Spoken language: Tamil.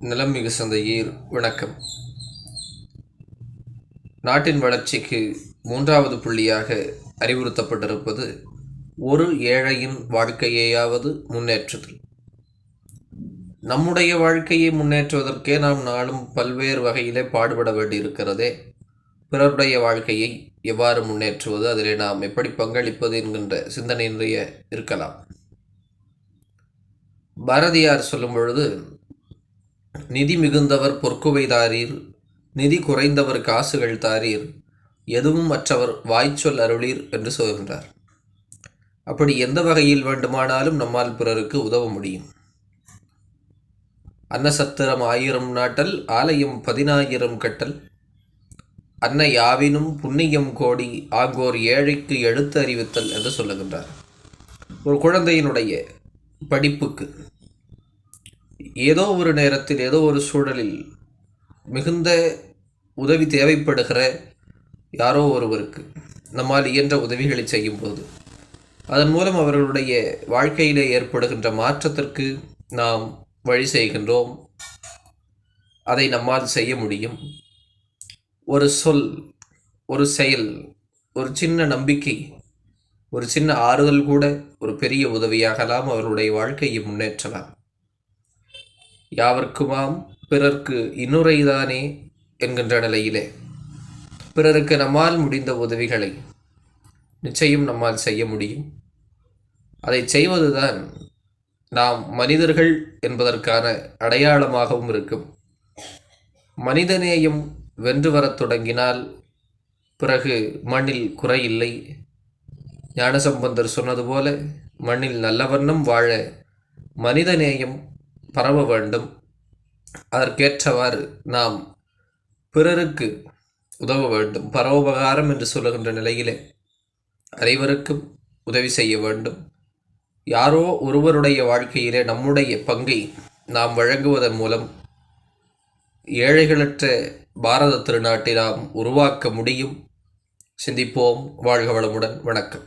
நிலம் மிகு சந்தையீர் வணக்கம். நாட்டின் வளர்ச்சிக்கு மூன்றாவது புள்ளியாக அறிவுறுத்தப்பட்டிருப்பது ஒரு ஏழையின் வாழ்க்கையையாவது முன்னேற்றுதல் நம்முடைய வாழ்க்கையை முன்னேற்றுவதற்கே நாம் நாளும் பல்வேறு வகையிலே பாடுபட வேண்டியிருக்கிறதே. பிறருடைய வாழ்க்கையை எவ்வாறு முன்னேற்றுவது அதிலே நாம் எப்படி பங்களிப்பது என்கின்ற சிந்தனையின்றைய இருக்கலாம். பாரதியார் சொல்லும் பொழுது நிதி மிகுந்தவர் பொற்குவை தாரீர் நிதி குறைந்தவர் காசுகள் தாரீர் எதுவும் மற்றவர் வாய்ச்சொல் அருளீர் என்று சொல்கின்றார். அப்படி எந்த வகையில் வேண்டுமானாலும் நம்மால் பிறருக்கு உதவ முடியும். அன்னசத்திரம் ஆயிரம் நாட்டல் ஆலயம் பதினாயிரம் கட்டல். அன்னை யாவினும் புண்ணியம் கோடி ஆங்கோர் ஏழைக்கு எழுத்து அறிவித்தல் என்று சொல்லுகின்றார். ஒரு குழந்தையினுடைய படிப்புக்கு ஏதோ ஒரு நேரத்தில் ஏதோ ஒரு சூழலில் மிகுந்த உதவி தேவைப்படுகிற யாரோ ஒருவருக்கு நம்மால் இயன்ற உதவிகளை செய்யும்போது அதன் மூலம் அவர்களுடைய வாழ்க்கையிலே ஏற்படுகின்ற மாற்றத்திற்கு நாம் வழி செய்கின்றோம். அதை நம்மால் செய்ய முடியும். ஒரு சொல் ஒரு செயல் ஒரு சின்ன நம்பிக்கை ஒரு சின்ன ஆறுதல் கூட ஒரு பெரிய உதவியாகலாம் அவர்களுடைய வாழ்க்கையை முன்னேற்றலாம். யாவர்க்குமாம் பிறர்க்கு இன்னுரைதானே என்கின்ற நிலையிலே. பிறருக்கு நம்மால் முடிந்த உதவிகளை நிச்சயம் நம்மால் செய்ய முடியும். அதை செய்வதுதான் நாம் மனிதர்கள் என்பதற்கான அடையாளமாகவும் இருக்கும். மனிதநேயம் வென்று வரத் தொடங்கினால் பிறகு மண்ணில் குறையில்லை. ஞானசம்பந்தர் சொன்னது போல மண்ணில் நல்ல வண்ணம் வாழ மனிதநேயம் பரவ வேண்டும். அதற்கேற்றவாறு நாம் பிறருக்கு உதவ வேண்டும். பரோபகாரம் என்று சொல்லுகின்ற நிலையிலே அனைவருக்கும் உதவி செய்ய வேண்டும். யாரோ ஒருவருடைய வாழ்க்கையிலே நம்முடைய பங்கை நாம் வழங்குவதன் மூலம் ஏழைகளற்ற பாரத திருநாட்டை நாம் உருவாக்க முடியும். சிந்திப்போம். வாழ்க வளமுடன். வணக்கம்.